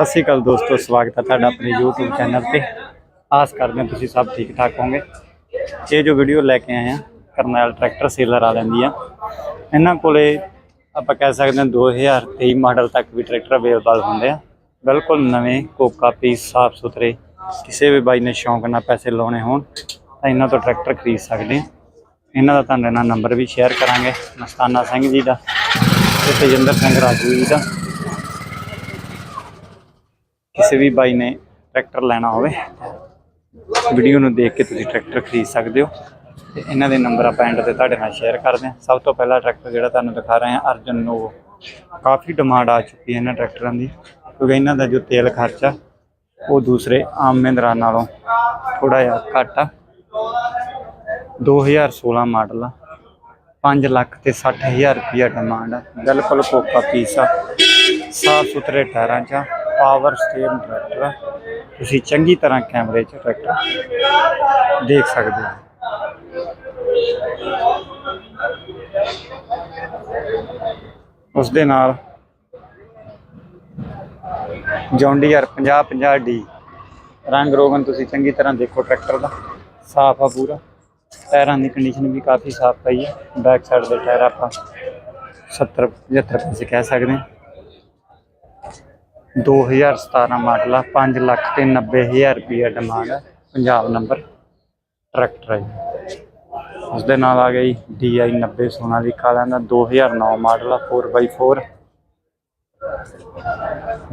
ਸਤਿ ਸ਼੍ਰੀ ਅਕਾਲ ਦੋਸਤੋ, ਸਵਾਗਤ ਹੈ ਤੁਹਾਡਾ ਆਪਣੇ YouTube ਚੈਨਲ ਤੇ। ਆਸ ਕਰਦੇ ਹਾਂ ਤੁਸੀਂ ਸਭ ਠੀਕ ਠਾਕ ਹੋਵੋਗੇ। ਇਹ ਜੋ ਵੀਡੀਓ ਲੈ ਕੇ ਆਏ ਆ ਕਰਨੈਲ ਟਰੈਕਟਰ ਸੇਲਰ ਆ ਦੀ ਆ। ਇਹਨਾਂ ਕੋਲੇ ਆਪਾਂ ਕਹਿ ਸਕਦੇ ਹਾਂ 2023 ਮਾਡਲ ਤੱਕ ਵੀ ਟਰੈਕਟਰ ਅਵੇਲੇਬਲ ਹੁੰਦੇ ਆ। ਬਿਲਕੁਲ ਨਵੇਂ, ਕੋਕਾ ਪੀਸ, ਸਾਫ਼ ਸੁਥਰੇ, ਕਿਸੇ ਵੀ ਬਾਈ ਨੇ ਸ਼ੌਂਕ ਨਾਲ ਪੈਸੇ ਲਾਉਣੇ ਹੋਣ, ਤਾਂ ਇਹਨਾਂ ਤੋਂ ਟਰੈਕਟਰ ਖਰੀਦ ਸਕਦੇ ਆ ਇਹਨਾਂ ਦਾ ਤੁਹਾਡੇ ਨਾਲ ਨੰਬਰ ਵੀ ਸ਼ੇਅਰ ਕਰਾਂਗੇ। ਮਸਤਾਨਾ ਸਿੰਘ ਜੀ ਦਾ ਤੇ ਤੇਜਿੰਦਰ ਸਿੰਘ ਰਾਜੂ ਜੀ ਦਾ। ਕਿਸੇ ਵੀ ਬਾਈ ਨੇ ਟਰੈਕਟਰ ਲੈਣਾ ਹੋਵੇ ਵੀਡੀਓ ਨੂੰ ਦੇਖ ਕੇ ਤੁਸੀਂ ਟਰੈਕਟਰ ਖਰੀਦ ਸਕਦੇ ਹੋ। ਤੇ ਇਹਨਾਂ ਦੇ ਨੰਬਰ ਆਪਾਂ ਐਂਡ ਤੇ ਤੁਹਾਡੇ ਨਾਲ ਸ਼ੇਅਰ ਕਰਦੇ ਹਾਂ। ਸਭ ਤੋਂ ਪਹਿਲਾ ਟਰੈਕਟਰ ਜਿਹੜਾ ਤੁਹਾਨੂੰ ਦਿਖਾ ਰਹੇ ਹਾਂ, ਅਰਜਨ ਨੋਵੋ ਕਾਫੀ ਡਿਮਾਂਡ ਆ ਚੁੱਕੀ ਹੈ ਇਹਨਾਂ ਟਰੈਕਟਰਾਂ ਦੀ, ਕਿਉਂਕਿ ਇਹਨਾਂ ਦਾ ਜੋ ਤੇਲ ਖਰਚਾ, ਉਹ ਦੂਸਰੇ ਆਮ ਮਹਿੰਦਰਾ ਨਾਲੋਂ ਥੋੜਾ ਜਿਹਾ ਘੱਟ ਆ। 2016 ਮਾਡਲ ਆ। 5 ਲੱਖ ਤੇ 60000 ਰੁਪਇਆ ਡਿਮਾਂਡ ਆ। ਬਿਲਕੁਲ ਕੋਕਾ ਪੀਸ ਆ। ਸਾਫ਼ ਸੁਥਰੇ ਟਾਇਰਾਂ 'ਚ ਪਾਵਰ ਸਟੀਅਰਿੰਗ ਟਰੈਕਟਰ ਆ ਤੁਸੀਂ ਚੰਗੀ ਤਰ੍ਹਾਂ ਕੈਮਰੇ 'ਚ ਟਰੈਕਟਰ ਦੇਖ ਸਕਦੇ ਹੋ। ਉਸ ਦੇ ਨਾਲ ਜੌਂਡੀਆਰ 50 50 ਡੀ ਰੰਗ ਰੋਗਨ ਤੁਸੀਂ ਚੰਗੀ ਤਰ੍ਹਾਂ ਦੇਖੋ ਟਰੈਕਟਰ ਦਾ। ਸਾਫ਼ ਆ ਪੂਰਾ। ਟਾਇਰਾਂ ਦੀ ਕੰਡੀਸ਼ਨ ਵੀ ਕਾਫੀ ਸਾਫ਼ ਪਈ ਹੈ। ਬੈਕ ਸਾਈਡ ਦੇ ਟਾਇਰ ਆਪਾਂ 70 75 ਪੈਸੇ ਕਹਿ ਸਕਦੇ ਹਾਂ। 2017 ਮਾਡਲ ਆ 5 ਲੱਖ ਤੇ 90000 ਰੁਪਏ ਡਿਮਾਂਡ ਹੈ ਪੰਜਾਬ ਨੰਬਰ ਟਰੈਕਟਰ ਹੈ ਜੀ। ਉਸ ਦੇ ਨਾਲ ਆ ਗਈ DI 90 ਸੋਨਾਲੀਕਾ ਵਾਲਿਆਂ ਦਾ 2009 ਮਾਡਲ ਆ 4x4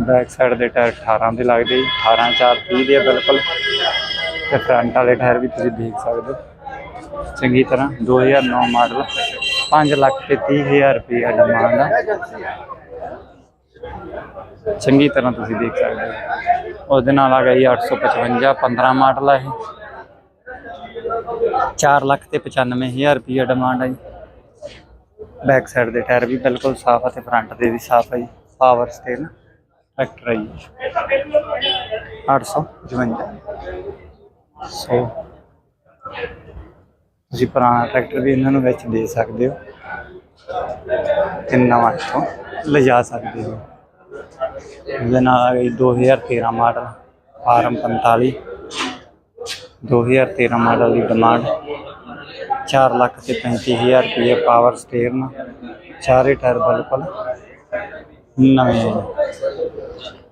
ਬੈਕ ਸਾਈਡ ਦੇ ਟਾਇਰ 18 ਦੇ ਲੱਗਦੇ ਜੀ 18 4 30 ਦੇ ਬਿਲਕੁਲ। ਤੇ ਫਰੰਟ ਵਾਲੇ ਟਾਇਰ ਵੀ ਤੁਸੀਂ ਦੇਖ ਸਕਦੇ ਹੋ। ਚੰਗੀ ਤਰ੍ਹਾਂ 2009 ਮਾਡਲ 5 ਲੱਖ ਤੇ 30000 ਰੁਪਏ ਡਿਮਾਂਡ ਆ। ਚੰਗੀ ਤਰ੍ਹਾਂ ਤੁਸੀਂ ਦੇਖ ਸਕਦੇ ਹੋ। ਉਸ ਦੇ ਨਾਲ ਆ ਗਈ 855 15 ਮਾਡਲ ਆ ਇਹ। 4 ਲੱਖ ਤੇ 95000 ਰੁਪਏ ਡਿਮਾਂਡ ਆ ਜੀ। ਬੈਕ ਸਾਈਡ ਦੇ ਟਾਇਰ ਵੀ ਬਿਲਕੁਲ ਸਾਫ਼ ਆ ਤੇ ਫਰੰਟ ਦੇ ਵੀ ਸਾਫ਼ ਆ ਜੀ। ਪਾਵਰ ਸਟੇਨ ਟਰੈਕਟਰ ਆ ਜੀ। 855 ਸੋ ਤੁਸੀਂ ਪੁਰਾਣਾ ਟਰੈਕਟਰ ਵੀ ਇਹਨਾਂ ਨੂੰ ਵਿੱਚ ਦੇ ਸਕਦੇ ਹੋ। ਤੇ ਨਵਾਂ ਇੱਥੋਂ ਲਿਜਾ ਸਕਦੇ ਹੋ। ਉਹਦੇ ਨਾਲ ਆ ਗਈ 2013 ਮਾਡਲ, ਫਾਰਮ 45 2013 ਮਾਡਲ ਦੀ ਡਿਮਾਂਡ 4 ਲੱਖ ਤੇ 35000 ਰੁਪਏ ਪਾਵਰ ਸਟੀਅਰਿੰਗ ਚਾਰੇ ਟਾਇਰ ਬਿਲਕੁਲ ਨਵੇਂ ਹੈ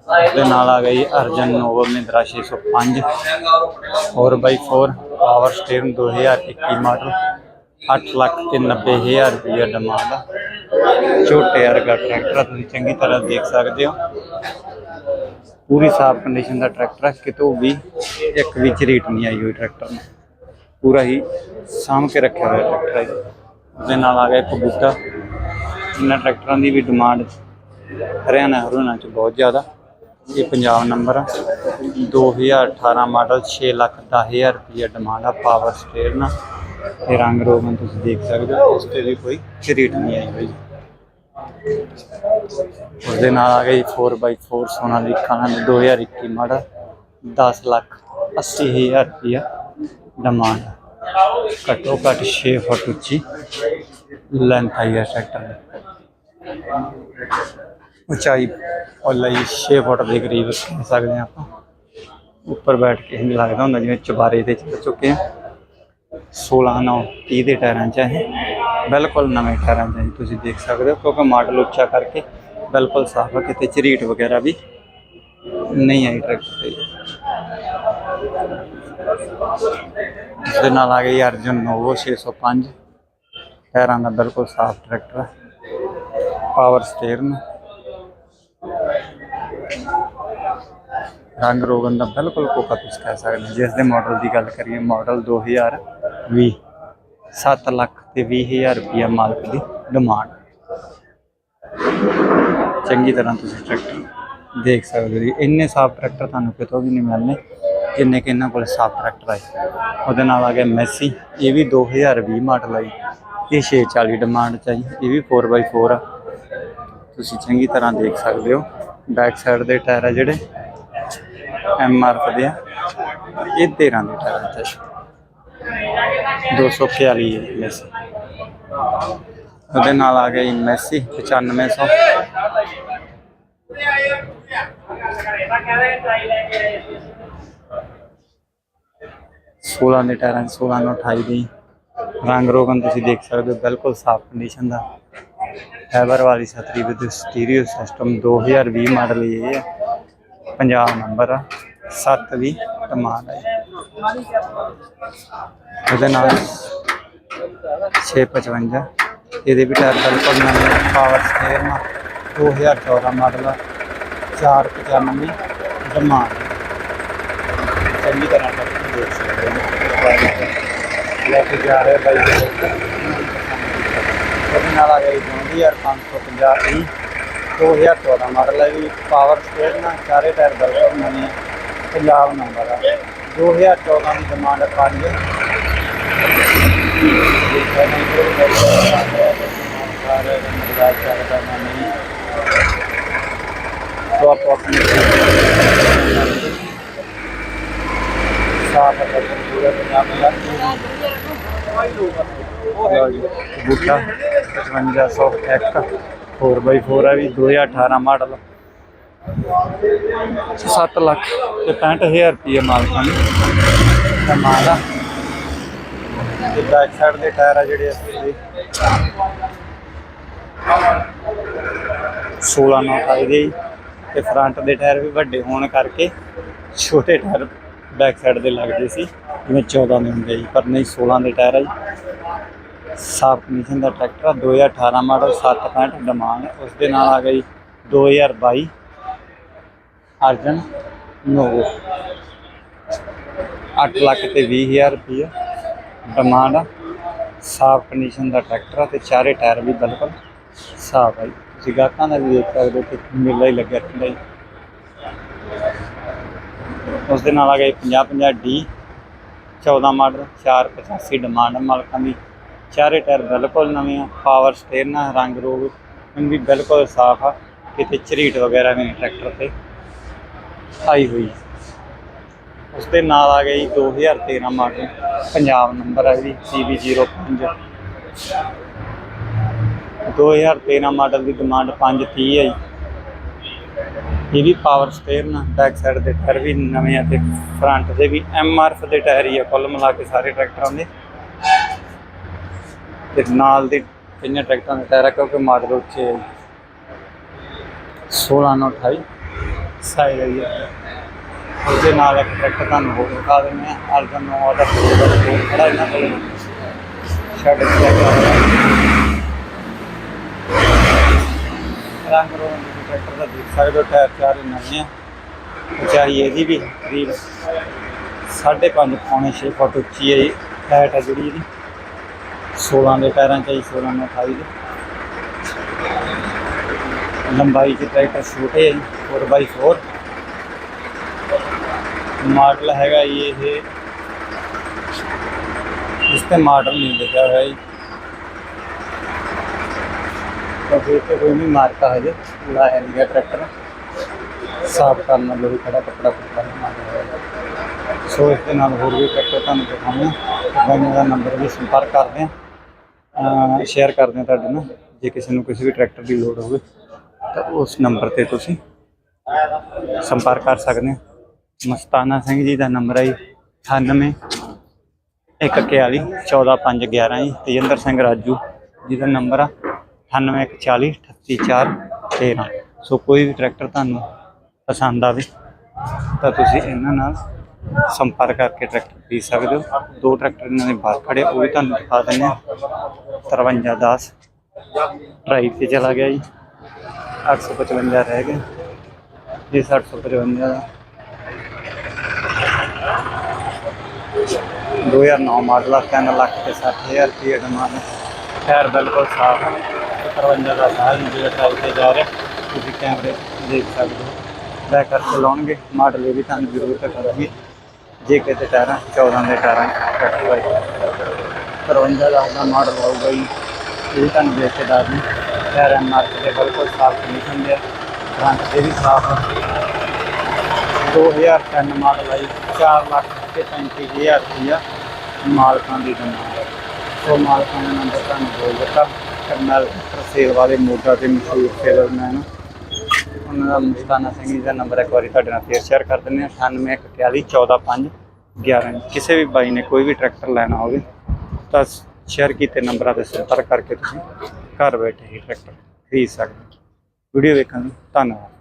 ਉਹਦੇ ਨਾਲ ਆ ਗਈ Arjun Nova Mahindra 605 4x4 power steering 2021 model. 8 lakh ਤੇ 90000 ਰੁਪਏ ਡਿਮਾਂਡ ਆ। ਛੋਟੇ ਵਰਗਾ ਟਰੈਕਟਰ ਆ, ਤੁਸੀਂ ਚੰਗੀ ਤਰ੍ਹਾਂ ਦੇਖ ਸਕਦੇ ਹੋ। ਪੂਰੀ ਸਾਫ਼ ਕੰਡੀਸ਼ਨ ਦਾ ਟਰੈਕਟਰ ਆ ਕਿਤੋਂ ਵੀ ਇੱਕ ਵੀ ਝਰੀਟ ਨਹੀਂ ਆਈ ਹੋਈ ਟਰੈਕਟਰ ਨੂੰ। ਪੂਰਾ ਹੀ ਸਾਂਭ ਕੇ ਰੱਖਿਆ ਹੋਇਆ ਟਰੈਕਟਰ ਹੈ ਉਹਦੇ ਨਾਲ ਆ ਗਿਆ ਇੱਕ ਬੂਟਾ। ਇਹਨਾਂ ਟਰੈਕਟਰਾਂ ਦੀ ਵੀ ਡਿਮਾਂਡ ਹਰਿਆਣਾ ਹਰਿਆਣਾ ਚ ਬਹੁਤ ਜ਼ਿਆਦਾ। ਇਹ ਪੰਜਾਬ ਨੰਬਰ ਆ। 2018 ਮਾਡਲ 6 ਲੱਖ 10000 ਰੁਪਏ ਡਿਮਾਂਡ ਆ ਪਾਵਰ ਸਟੀਅਰਿੰਗ ਤੇ ਰੰਗ ਰੋਗਨ ਤੁਸੀਂ ਦੇਖ ਸਕਦੇ ਹੋ। ਉਸ ਤੇ ਵੀ ਕੋਈ ਝਰੀਟ ਨਹੀਂ ਆਈ ਹੋਈ। ਉਸਦੇ ਨਾਲ ਆ ਗਈ 4x4 ਸੋਨਾਲੀਕਾ ਨਾਲ 2021 ਮਾਡਲ 10 ਲੱਖ 80000 ਰੁਪਇਆ ਡਿਮਾਂਡ ਘੱਟੋ ਘੱਟ 6 ਫੁੱਟ ਉੱਚੀ ਲੈਂਥ ਆਈ ਹੈ ਟਰੈਕਟਰ ਦੀ। ਉਚਾਈ ਲਈ 6 ਫੁੱਟ ਦੇ ਕਰੀਬ ਕਹਿ ਸਕਦੇ ਆਪਾਂ। ਉੱਪਰ ਬੈਠ ਕੇ ਲੱਗਦਾ ਹੁੰਦਾ ਜਿਵੇਂ ਚੁਬਾਰੇ ਤੇ ਚੜ ਚੁੱਕੇ ਆ 16 9 30 ਦੇ ਟਾਇਰਾਂ 'ਚ ਹੈ ਬਿਲਕੁਲ ਨਵੇਂ ਟਾਇਰਾਂ 'ਚ ਤੁਸੀਂ ਦੇਖ ਸਕਦੇ ਹੋ, ਕਿਉਂਕਿ ਮਾਡਲ ਉੱਚਾ ਕਰਕੇ ਬਿਲਕੁਲ ਸਾਫ਼ ਹੈ ਕਿਤੇ ਝਰੀਟ ਵਗੈਰਾ ਵੀ ਨਹੀਂ ਆਈ ਟਰੈਕਟਰ ਤੇ। ਇਸ ਦੇ ਨਾਲ ਆ ਗਈ ਅਰਜਨ ਨੋਵੋ 605 ਟਾਇਰਾਂ ਦਾ ਬਿਲਕੁਲ ਸਾਫ਼ ਟਰੈਕਟਰ ਹੈ ਪਾਵਰ ਸਟੀਅਰਿੰਗ ਰੰਗ ਰੋਗਨ ਦਾ ਬਿਲਕੁਲ ਕੋਕਾ ਤੁਸੀਂ ਕਹਿ ਸਕਦੇ ਹਾਂ। ਜਿਸ ਦੇ ਮਾਡਲ ਦੀ ਗੱਲ ਕਰੀਏ ਮਾਡਲ 2020 7 ਲੱਖ ਤੇ 20000 ਰੁਪਇਆ ਮਾਲਕ ਦੀ ਡਿਮਾਂਡ ਚੰਗੀ ਤਰ੍ਹਾਂ ਤੁਸੀਂ ਟਰੈਕਟਰ ਦੇਖ ਸਕਦੇ ਹੋ ਜੀ। ਇੰਨੇ ਸਾਫ਼ ਟਰੈਕਟਰ ਤੁਹਾਨੂੰ ਕਿਤੋਂ ਵੀ ਨਹੀਂ ਮਿਲਣੇ, ਜਿੰਨੇ ਕਿ ਇਹਨਾਂ ਕੋਲ ਸਾਫ਼ ਟਰੈਕਟਰ ਆਏ। ਉਹਦੇ ਨਾਲ ਆ ਗਿਆ ਮੈਸੀ ਇਹ ਵੀ 2020 ਮਾਡਲ ਆਈ ਇਹ 640 ਡਿਮਾਂਡ ਚ ਆਈ ਇਹ ਵੀ 4x4 ਆ। ਤੁਸੀਂ ਚੰਗੀ ਤਰ੍ਹਾਂ ਦੇਖ ਸਕਦੇ ਹੋ। ਬੈਕ ਸਾਈਡ ਦੇ ਟਾਇਰ ਆ ਜਿਹੜੇ ਐਮ ਆਰ ਦੇ ਆ। ਇਹ 13 ਦੇ ਟਾਇਰ ਚ ਆ। 241 ਹੈ ਮੈਸੀ ਉਹਦੇ ਨਾਲ ਆ ਗਈ ਮੈਸੀ 9500 16 ਦੇ ਟਾਇਰਾਂ 'ਚ 16 ਨੂੰ 28 ਦੀ। ਰੰਗ ਰੋਗਨ ਤੁਸੀਂ ਦੇਖ ਸਕਦੇ ਹੋ, ਬਿਲਕੁਲ ਸਾਫ਼ ਕੰਡੀਸ਼ਨ ਦਾ। ਫਾਈਬਰ ਵਾਲੀ ਛਤਰੀ ਵਿਦ ਸਟੀਰੀਓ ਸਿਸਟਮ 2020 ਮਾਡਲ ਇਹ ਹੈ। ਪੰਜਾਬ ਨੰਬਰ ਆ 7 ਦੀ ਕਮਾਲ ਹੈ ਉਹਦੇ ਨਾਲ 655 ਇਹਦੇ ਵੀ ਟਾਇਰ ਬਿਲਕੁਲ ਨਵੇਂ ਪਾਵਰ ਸਟੀਅਰਿੰਗ ਆ 2014 ਮਾਡਲ ਆ 495 ਡਿਮਾਂਡ ਚੰਗੀ ਤਰ੍ਹਾਂ ਤੱਕ ਦੇਖ ਸਕਦੇ ਹੋ। ਲੈ ਕੇ ਜਾ ਰਹੇ ਬਾਈ ਉਹਦੇ ਨਾਲ ਆ ਗਈ 2550 ਈ। 2014 ਮਾਡਲ ਹੈ ਵੀ ਪਾਵਰ ਸਟੇਅਰਿੰਗ ਨਾਲ ਚਾਰੇ ਟਾਇਰ ਬਿਲਕੁਲ ਨਵੇਂ ਆ। ਪੰਜਾਬ ਨੰਬਰ ਆ। 2014 ਦੀ ਡਿਮਾਂਡ ਹੈ 5 ਸੋ ਆਪੋ ਆਪਣੀ ਸਾਫ਼ ਹੈ ਪੂਰਾ ਪੰਜਾਬ ਦਾ ਬੂਟਾ 5501 4x4 ਹੈ ਵੀ 2018 ਮਾਡਲ 7 ਲੱਖ। ਤੇ 65000 ਰੁਪਏ ਮਾਲਕਾਂ ਨੂੰ ਦਾ ਮਾਲ ਆ। ਤੇ ਬੈਕ ਸਾਈਡ ਦੇ ਟਾਇਰ ਆ ਜਿਹੜੇ ਅਸੀਂ 16 ਨਾਲ ਆਏ ਦੇ ਤੇ ਫਰੰਟ ਦੇ ਟਾਇਰ ਵੀ ਵੱਡੇ ਹੋਣ ਕਰਕੇ ਛੋਟੇ ਟਾਇਰ ਬੈਕ ਸਾਈਡ ਦੇ ਲੱਗਦੇ ਸੀ। ਜਿਵੇਂ 14 ਦੇ ਹੁੰਦੇ ਜੀ ਪਰ ਨਹੀਂ 16 ਦੇ ਟਾਇਰ ਆ ਜੀ। ਸਾਫ਼ ਕੰਡੀਸ਼ਨ ਦਾ ਟਰੈਕਟਰ ਆ 2018 ਮਾਡਲ 765 ਡਿਮਾਂਡ ਉਸ ਦੇ ਨਾਲ ਆ ਗਈ 2022 ਅਰਜਨ ਨੋਵੋ। 8 ਲੱਖ ਤੇ 20000 ਰੁਪਏ ਡਿਮਾਂਡ ਆ। ਸਾਫ਼ ਕੰਡੀਸ਼ਨ ਦਾ ਟਰੈਕਟਰ ਆ ਤੇ ਚਾਰੇ ਟਾਇਰ ਵੀ ਬਿਲਕੁਲ ਸਾਫ਼ ਆ ਜੀ। ਤੁਸੀਂ ਗਾਹਕਾਂ ਦਾ ਵੀ ਦੇਖ ਸਕਦੇ ਹੋ ਕਿ ਮੇਲਾ ਹੀ ਲੱਗਿਆ ਰਹਿੰਦਾ ਜੀ। ਉਸ ਦੇ ਨਾਲ ਆ ਗਏ 50 50 ਡੀ 14 ਮਾਡਲ 485 ਡਿਮਾਂਡ ਮਾਲਕਾਂ ਦੀ। ਚਾਰੇ ਟਾਇਰ ਬਿਲਕੁਲ ਨਵੇਂ ਆ ਪਾਵਰ ਸਟੇਅਰਿੰਗ ਨਾਲ ਰੰਗ ਰੋਗ ਵੀ ਬਿਲਕੁਲ ਸਾਫ਼ ਆ। ਕਿਤੇ ਝਰੀਟ ਵਗੈਰਾ ਵੀ ਨਹੀਂ ਟਰੈਕਟਰ ਤੇ। ਆਈ ਹੋਈ। ਉਸ ਦੇ ਨਾਲ ਆ ਗਈ 2013 ਮਾਡਲ, ਪੰਜਾਬ ਨੰਬਰ ਹੈ ਜੀ CB05 2013 ਮਾਡਲ ਦੀ ਡਿਮਾਂਡ 530 ਹੈ ਜੀ। ਇਹ ਵੀ ਪਾਵਰ ਸਟੇਅਰਿੰਗ ਬੈਕ ਸਾਈਡ ਦੇ ਟਾਇਰ ਵੀ ਨਵੇਂ ਆ ਤੇ ਫਰੰਟ ਦੇ ਵੀ ਐਮਆਰਐਫ ਦੇ ਟਾਇਰ ਹੀ ਆ, ਕੁੱਲ ਮਿਲਾ ਕੇ ਸਾਰੇ ਟਰੈਕਟਰਾਂ ਦੇ। ਤੇ ਨਾਲ ਦੇ ਕਈਆਂ ਟਰੈਕਟਰਾਂ ਦੇ ਟਾਇਰ ਆ, ਕਿਉਂਕਿ ਮਾਡਲ ਉੱਚੇ 16 ਨਾਲ 28 ਸਾਈਜ਼ ਹੈ। ਜੀ ਉਹਦੇ ਨਾਲ ਇੱਕ ਟਰੈਕਟਰ ਤੁਹਾਨੂੰ ਹੋਰ ਦਿਖਾ ਦਿੰਦੇ ਆ ਅਰਜਨ ਨੋਵਾ ਦਾ ਖੜਾ ਇਹਨਾਂ ਕੋਲ। ਸ਼ੈਡ ਰੰਗ ਰੋਗਨ ਟਰੈਕਟਰ ਦਾ ਦੇਖ ਸਕਦੇ ਹੋ, ਟਾਇਰ ਚਾਰੇ ਨਵੇਂ ਆ। ਉਚਾਈ ਇਹਦੀ ਵੀ ਕਰੀਬ 5.5 ਪੌਣੇ 6 ਫੁੱਟ ਉੱਚੀ ਹੈ ਇਹ। ਹਾਈਟ ਹੈ ਜਿਹੜੀ ਇਹਦੀ। 16 ਦੇ ਪੈਰਾਂ ਚ ਆਈ 16 ਨਾਲ 28 ਦੇ। ਲੰਬਾਈ ਚ ਟਰੈਕਟਰ ਛੋਟੇ ਹੈ 4x4 ਮਾਡਲ ਹੈਗਾ ਇਹ। ਇਸ ਤੇ ਮਾਡਲ ਨਹੀਂ ਲਿਖਿਆ ਹੋਇਆ ਜੀ। ਤਾਂ ਫਿਰ ਤੇ ਕੋਈ ਨਹੀਂ ਮਾਰਕਾ ਹਜੇ। ਲਾਇਆ ਨਹੀਂ ਗਿਆ ਟਰੈਕਟਰ ਸਾਫ਼ ਕਰਨ ਨਾਲ ਵੀ ਖੜਾ ਕੱਪੜਾ ਕੁੱਪੜਾ ਮਾਰਿਆ ਹੋਇਆ ਸੋ ਇਸ ਦੇ ਨਾਲ ਹੋਰ ਵੀ ਟਰੈਕਟਰ ਤੁਹਾਨੂੰ ਦਿਖਾਉਂਦੇ ਹਾਂ। ਬਾਈਆਂ ਦਾ ਨੰਬਰ ਵੀ ਸੰਪਰਕ ਕਰਦੇ ਹਾਂ ਸ਼ੇਅਰ ਕਰਦੇ ਹਾਂ ਤੁਹਾਡੇ ਨਾਲ। ਜੇ ਕਿਸੇ ਨੂੰ ਕਿਸੇ ਵੀ ਟਰੈਕਟਰ ਦੀ ਲੋੜ ਹੋਵੇ, ਤਾਂ ਉਸ ਨੰਬਰ ਤੇ ਤੁਸੀਂ ਸੰਪਰਕ ਕਰ ਸਕਦੇ ਹੋ ਮਸਤਾਨਾ ਸਿੰਘ ਜੀ ਦਾ ਨੰਬਰ ਹੈ ਜੀ 98 141 14511 ਜੀ ਤੇਜਿੰਦਰ ਸਿੰਘ ਰਾਜੂ ਜੀ ਦਾ ਨੰਬਰ ਆ 9840 38413 ਸੋ ਕੋਈ ਵੀ ਟਰੈਕਟਰ ਤੁਹਾਨੂੰ ਪਸੰਦ ਆਵੇ ਤਾਂ ਤੁਸੀਂ ਇਹਨਾਂ ਨਾਲ ਸੰਪਰਕ ਕਰਕੇ ਟਰੈਕਟਰ ਖਰੀਦ ਸਕਦੇ ਹੋ ਦੋ ਟਰੈਕਟਰ ਇਹਨਾਂ ਦੇ ਬਾਹਰ ਖੜੇ ਉਹ ਵੀ ਤੁਹਾਨੂੰ ਦਿਖਾ ਦਿੰਦੇ ਹਾਂ 5310 ਡਰਾਈਵ ਤੇ ਚਲਾ ਗਿਆ ਜੀ 855 ਰਹਿ ਗਏ ਜੀ 755 ਦਾ 2009 ਮਾਡਲ ਆ 3 ਲੱਖ ਤੇ 60000 ਰੁਪਏ ਡਿਮਾਂਡ ਟਾਇਰ ਬਿਲਕੁਲ ਸਾਫ਼ ਹੈ 53 ਦਾ ਸਾਲ ਜਿਹੜਾ ਟਾਇਰ ਤੇ ਜਾ ਰਿਹਾ ਤੁਸੀਂ ਕੈਮਰੇ ਦੇਖ ਸਕਦੇ ਹੋ ਬੈਕ ਕਰਕੇ ਲਾਉਣਗੇ ਮਾਡਲ ਇਹ ਵੀ ਤੁਹਾਨੂੰ ਜ਼ਰੂਰ ਕਰਾਂਗੇ ਜੇ ਕਿਤੇ ਟਾਇਰਾਂ 14 ਦੇ ਟਾਇਰਾਂ ਕੱਟ ਹੋਏ 53 ਦਾ ਆਪਣਾ ਮਾਡਲ ਆਊਗਾ ਜੀ ਇਹ ਵੀ ਤੁਹਾਨੂੰ ਦੇਖ ਕੇ ਦੱਸ ਦੂੰ ਟਾਇਰ ਐਮਆਰਪੀ ਦੇ ਬਿਲਕੁਲ ਸਾਫ਼ ਕੰਡੀਸ਼ਨ ਦੇ ਫਰੰਟ ਦੇ ਵੀ ਸਾਫ਼ ਆ 2003 ਮਾਡਲ ਆਈ 4 ਲੱਖ ਤੇ 35000 ਰੁਪਇਆ ਮਾਲਕਾਂ ਦੀ ਡਿਮਾਂਡ ਸੋ ਮਾਲਕਾਂ ਦਾ ਨੰਬਰ ਤੁਹਾਨੂੰ ਬੋਲ ਦਿੱਤਾ। ਕਰਨਲ ਸੇਲ ਵਾਲੇ ਮੋਗਾ ਦੇ ਮਸ਼ਹੂਰ ਸੇਲਰਮੈਨ ਉਹਨਾਂ ਦਾ ਮੁਸਤਾਨਾ ਸਿੰਘ ਜੀ ਦਾ ਨੰਬਰ ਇੱਕ ਵਾਰੀ ਤੁਹਾਡੇ ਨਾਲ ਫੇਰ ਸ਼ੇਅਰ ਕਰ ਦਿੰਦੇ ਹਾਂ। 9841414511 ਕਿਸੇ ਵੀ ਬਾਈ ਨੇ ਕੋਈ ਵੀ ਟਰੈਕਟਰ ਲੈਣਾ ਹੋਵੇ, ਤਾਂ ਸ਼ੇਅਰ ਕੀਤੇ ਨੰਬਰਾਂ ਤੇ ਸੰਪਰਕ ਕਰਕੇ ਤੁਸੀਂ ਘਰ ਬੈਠੇ ਹੀ ਟਰੈਕਟਰ ਖਰੀਦ ਸਕਦੇ ਵੀਡੀਓ ਵੇਖਣ ਲਈ। ਧੰਨਵਾਦ।